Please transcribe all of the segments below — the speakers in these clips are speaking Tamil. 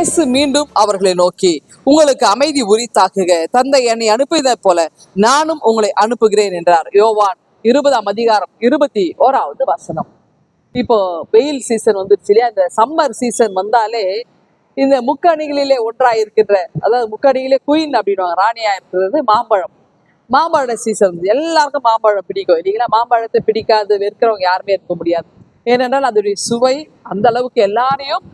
இயேசு மீண்டும் அவர்களை நோக்கி உங்களுக்கு அமைதி உரித்தாக்குக தந்தை என்னை அனுப்பியதைப் போல நானும் உங்களை அனுப்புகிறேன் என்றார். யோவான் இருபதாம் அதிகாரம் இருபத்தி ஓராவது வசனம். இப்போ வெயில் சீசன் வந்துருச்சு இல்லையா? இந்த சம்மர் சீசன் வந்தாலே இந்த முக்கணிகளிலே ஒன்றா இருக்கின்ற அதாவது முக்கணிகளே குயின் அப்படின்வாங்க ராணியா இருக்கிறது மாம்பழம். மாம்பழ சீசன் எல்லாருக்கும் மாம்பழம் பிடிக்கும். இல்லைங்களா? மாம்பழத்தை பிடிக்காது வெறுக்கிறவங்க யாருமே இருக்க முடியாது. ஏனென்றால் அதோடைய சுவை அந்த அளவுக்கு எல்லாரையும்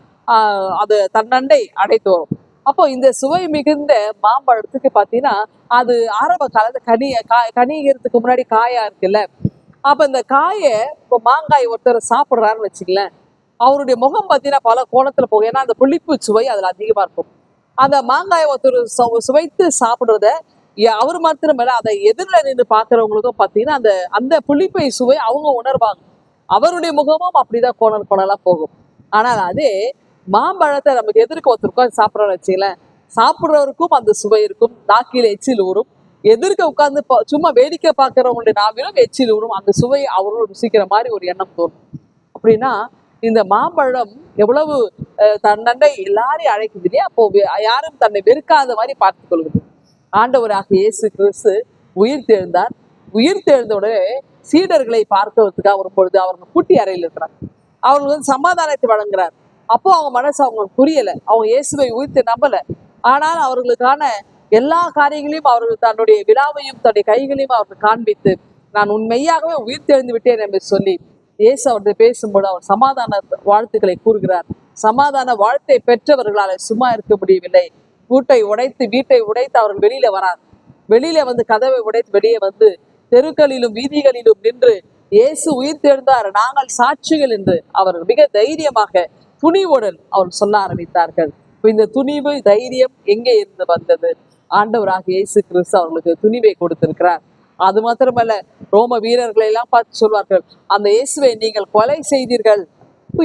அது தன்னண்டை அடைத்து வரும் அப்போ இந்த சுவை மிகுந்த மாம்பழத்துக்கு பார்த்தீங்கன்னா அது ஆரம்ப காலத்துல கனி கனிகிறதுக்கு முன்னாடி காயா இருக்குல்ல அப்ப இந்த காயை இப்போ மாங்காய் ஒருத்தர் சாப்பிட்றாருன்னு வச்சுக்கலேன் அவருடைய முகம் பார்த்தீங்கன்னா பல கோணத்துல போகும். ஏன்னா அந்த புளிப்பு சுவை அதுல அதிகமா இருக்கும். அந்த மாங்காயை ஒருத்தர் சு- சுவைத்து சாப்பிட்றத அவர் மாத்திரம் இல்லை அதை எதிரில் நின்று பார்க்குறவங்களுக்கும் பார்த்தீங்கன்னா அந்த அந்த புளிப்பை சுவை அவங்க உணர்வாங்க. அவருடைய முகமும் அப்படிதான் கோணல் கோணலாக போகும். ஆனால் அதே மாம்பழத்தை நமக்கு எதிர்க்க ஒருத்தர் உட்காந்து சாப்பிட்றோம்னு வச்சுங்களேன் சாப்பிட்றவருக்கும் அந்த சுவை இருக்கும். நாக்கில் எச்சில் ஊறும். எதிர்க்க உட்கார்ந்து சும்மா வேடிக்கை பார்க்கறவங்களுடைய நாவிலும் எச்சில் ஊறும். அந்த சுவை அவரும் ருசிக்கிற மாதிரி ஒரு எண்ணம் தோணும் அப்படின்னா இந்த மாம்பழம் எவ்வளவு அஹ், தன்னண்டை எல்லாரையும் அழைக்குது இல்லையா? அப்போ யாரும் தன்னை வெறுக்காத மாதிரி பார்த்துக் கொள்வது. ஆண்டவராக இயேசு கிறிஸ்து உயிர் தேழ்ந்தார். உயிர் தெழுந்தவுடனே சீடர்களை பார்க்கறதுக்காக வரும்பொழுது அவர்கள் கூட்டி அறையில் இருக்கிறார். அவர்கள் வந்து சமாதானத்தை வழங்குறார் அப்போ அவங்க மனசு அவங்களுக்கு புரியல. அவங்க இயேசுவை உயிர்த்து நம்பல. ஆனால் அவர்களுக்கான எல்லா காரியங்களையும் அவர்கள் தன்னுடைய விழாவையும் தன்னுடைய கைகளையும் அவர்கள் காண்பித்து நான் உண்மையாகவே உயிர் தெரிந்து விட்டேன் என்று சொல்லி இயேசு அவர்கிட்ட பேசும்போது அவர் சமாதான வாழ்த்துக்களை கூறுகிறார். சமாதான வாழ்த்தை பெற்றவர்களால் சும்மா இருக்க முடியவில்லை. கூட்டை உடைத்து வீட்டை உடைத்து அவர்கள் வெளியில வரார். வெளியில வந்து கதவை உடைத்து வெளியே வந்து தெருக்களிலும் வீதிகளிலும் நின்று இயேசு உயிர் தேர்ந்தார் நாங்கள் சாட்சிகள் என்று அவர்கள் மிக தைரியமாக துணிவுடன் அவர் சொல்ல ஆரம்பித்தார்கள். இப்போ இந்த துணிவு தைரியம் எங்கே இருந்து வந்தது? ஆண்டவராக இயேசு கிறிஸ்து அவர்களுக்கு துணிவை கொடுத்திருக்கிறார். அது மாத்திரமல்ல ரோம வீரர்களை எல்லாம் பார்த்து சொல்வார்கள் அந்த இயேசுவை நீங்கள் கொலை செய்தீர்கள்.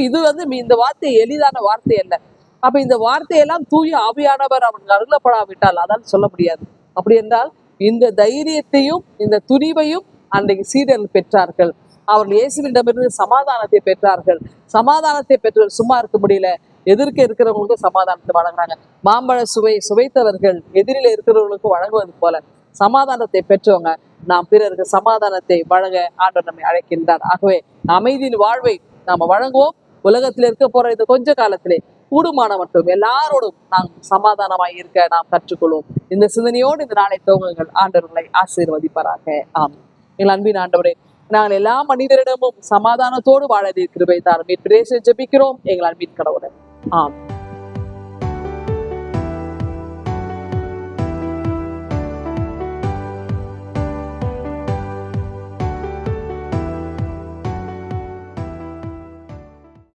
இது வந்து இந்த வார்த்தை எளிதான வார்த்தை அல்ல. அப்ப இந்த வார்த்தையெல்லாம் தூய ஆவியானவர் அவன் அருளப்படாவிட்டால் அதான் சொல்ல முடியாது. அப்படி என்றால் இந்த தைரியத்தையும் இந்த துணிவையும் அன்றைக்கு சீடர்கள் பெற்றார்கள். அவர்கள் இயேசுவிடமிருந்து சமாதானத்தை பெற்றார்கள். சமாதானத்தை பெற்று சும்மா இருக்க முடியல. எதிர்க்க இருக்கிறவங்களுக்கும் சமாதானத்தை வழங்குறாங்க. மாம்பழ சுவை சுவைத்தவர்கள் எதிரில இருக்கிறவர்களுக்கும் வழங்குவது போல சமாதானத்தை பெற்றவங்க நாம் பிறருக்கு சமாதானத்தை வழங்க ஆண்டவர் நம்மை அழைக்கின்றார். ஆகவே அமைதியின் வாழ்வை நாம வழங்குவோம். உலகத்தில் இருக்க போற இந்த கொஞ்ச காலத்திலே கூடுமான மட்டும் எல்லாரோடும் நாம் சமாதானமாய் இருக்க நாம் கற்றுக்கொள்வோம். இந்த சிந்தனையோடு இந்த நாளை துவங்குங்கள். ஆண்டவர்களை ஆசீர்வதிப்பாராக. ஆம் எங்கள் அன்பின் ஆண்டவரே நாங்கள் எல்லா மனிதரிடமும் சமாதானத்தோடு வாழ கிருபை தாரும். பிரேச ஜபிக்கிறோம் எங்களால் அன்பின் கடவுளை. ஆம்.